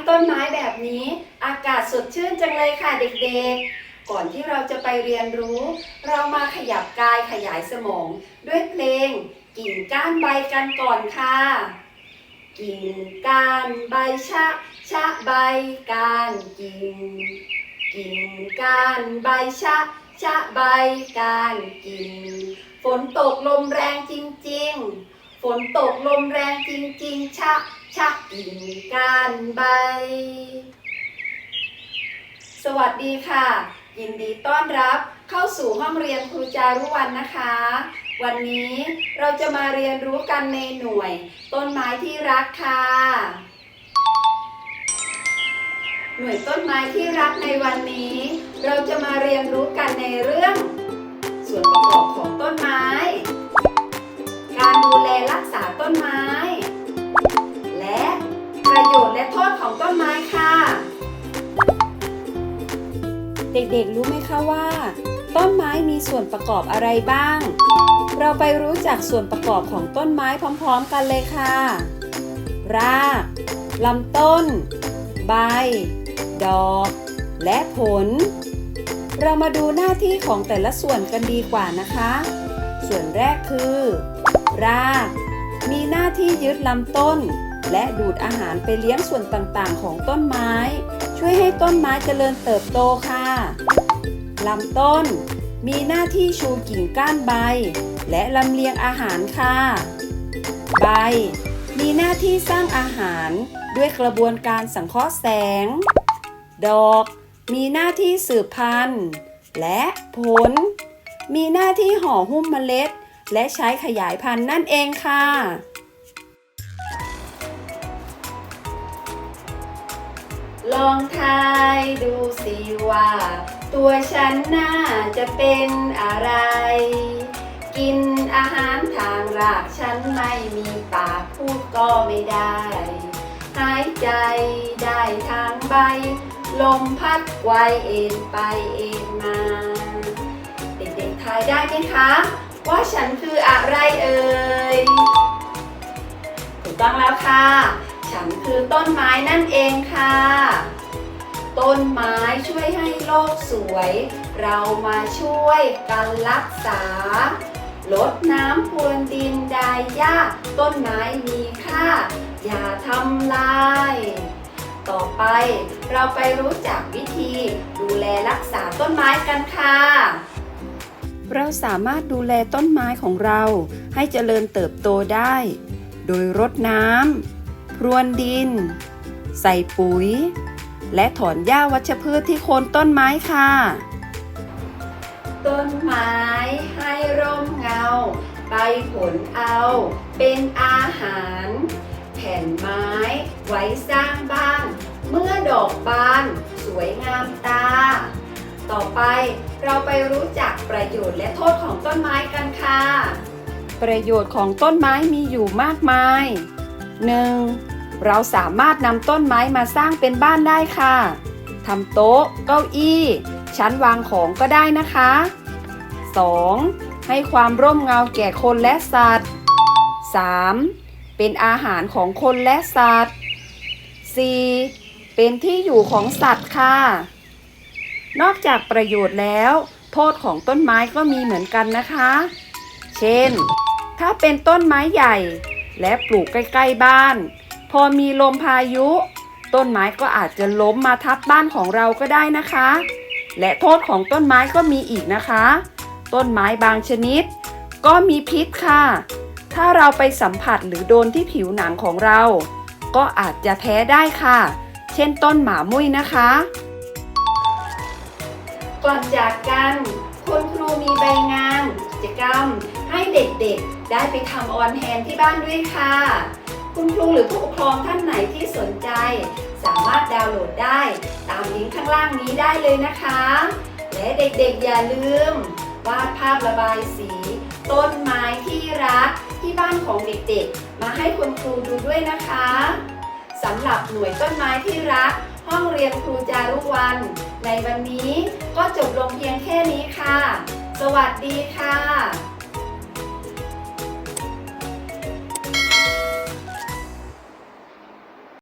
ต้ต้นไม้แบบนี้ อากาศสดชื่นจังเลยค่ะเด็กๆ ก่อนที่เราจะไปเรียนรู้ เรามาขยับกายขยายสมอง ด้วยเพลงกิ่งก้านใบกันก่อนค่ะ กิ่งก้านใบชะ ชะใบก้านกิ่ง กิ่งก้านใบชะ ชะใบก้านกิ่ง ฝนตกลมแรงจริงๆ ฝนตกลมแรงจริงๆ ชะ ชะกิ่งก้านใบ สวัสดีค่ะ ยินดีต้อนรับเข้าสู่ห้องเรียนครูจารุวรรณนะคะ วันนี้เราจะมาเรียนรู้กันในหน่วย ต้นไม้ที่รักค่ะ หน่วยต้นไม้ที่รักในวันนี้ เราจะมาเรียนรู้กันในเรื่อง ส่วนประกอบของต้นไม้ การดูแลรักษาต้นไม้ โทษของต้นไม้ค่ะ เด็กๆรู้ไหมคะว่า ต้นไม้มีส่วนประกอบอะไรบ้าง เราไปรู้จักส่วนประกอบของต้นไม้พร้อมๆกันเลยค่ะ รากลำต้น ใบ ดอก และผล เรามาดูหน้าที่ของแต่ละส่วนกันดีกว่านะคะ ส่วนแรกคือ ราก มีหน้าที่ยึดลำต้น และดูดอาหารไปเลี้ยงส่วนต่างๆ ของต้นไม้ ช่วยให้ต้นไม้เจริญเติบโตค่ะลำต้น มีหน้าที่ชูกิ่งก้านใบ และลำเลียงอาหารค่ะ ใบ มีหน้าที่สร้างอาหารด้วยกระบวนการสังเคราะห์แสง ดอก มีหน้าที่สืบพันธุ์ และผล มีหน้าที่ห่อหุ้มเมล็ด และใช้ขยายพันธุ์นั่นเองค่ะ องทายดูสิว่า ตัวฉันน่าจะเป็นอะไร กินอาหารทางรากฉันไม่มีปากพูดก็ไม่ได้ หายใจได้ทางใบ ลมพัดไวเอ็นไปเอ็นมา เด็กๆทายได้ไหมคะ ว่าฉันคืออะไรเอ่ยถูกต้องแล้วค่ะ ฉันคือต้นไม้นั่นเองค่ะ ต้นไม้ช่วยให้โลกสวย เรามาช่วยกันรักษาลดน้ำพรวนดินไดายหญ้าต้นไม้มีค่า อย่าทำลาย ต่อไปเราไปรู้จักวิธีดูแลรักษาต้นไม้กันค่ะ เราสามารถดูแลต้นไม้ของเราให้เจริญเติบโตได้ โดยรดน้ำ รวนดิน ใส่ปุ๋ย และถอนหญ้าวัชพืชที่โคนต้นไม้ค่ะ ต้นไม้ให้ร่มเงา ใบผลเอา เป็นอาหาร แผ่นไม้ไว้สร้างบ้าน เมื่อดอกบาน สวยงามตา ต่อไปเราไปรู้จักประโยชน์และโทษของต้นไม้กันค่ะ ประโยชน์ของต้นไม้มีอยู่มากมาย 1. เราสามารถนำต้นไม้มาสร้างเป็นบ้านได้ค่ะทำโต๊ะ เก้าอี้ ชั้นวางของก็ได้นะคะ 2. ให้ความร่มเงาแก่คนและสัตว์ 3. เป็นอาหารของคนและสัตว์ 4. เป็นที่อยู่ของสัตว์ค่ะ นอกจากประโยชน์แล้ว โทษของต้นไม้ก็มีเหมือนกันนะคะ เช่น ถ้าเป็นต้นไม้ใหญ่ และปลูกใกล้ๆบ้าน พอมีลมพายุ ต้นไม้ก็อาจจะล้มมาทับบ้านของเราก็ได้นะคะ และโทษของต้นไม้ก็มีอีกนะคะ ต้นไม้บางชนิด ก็มีพิษค่ะ ถ้าเราไปสัมผัสหรือโดนที่ผิวหนังของเรา ก็อาจจะแพ้ได้ค่ะ เช่นต้นหมามุ้ยนะคะก่อนจากกันคุณครูมีใบงาน จกรรม ให้เด็กๆ ได้ไปทำออนแฮนที่บ้านด้วยค่ะ คุณครูหรือผู้ปกครองท่านไหนที่สนใจ สามารถดาวน์โหลดได้ตามลิงก์ข้างล่างนี้ได้เลยนะคะ และเด็กๆอย่าลืม วาดภาพระบายสี ต้นไม้ที่รักที่บ้านของเด็กๆ มาให้คุณครูดูด้วยนะคะสำหรับหน่วยต้นไม้ที่รัก ห้องเรียนครูจารุวรรณในวันนี้ก็จบลงเพียงแค่นี้ค่ะ สวัสดีค่ะ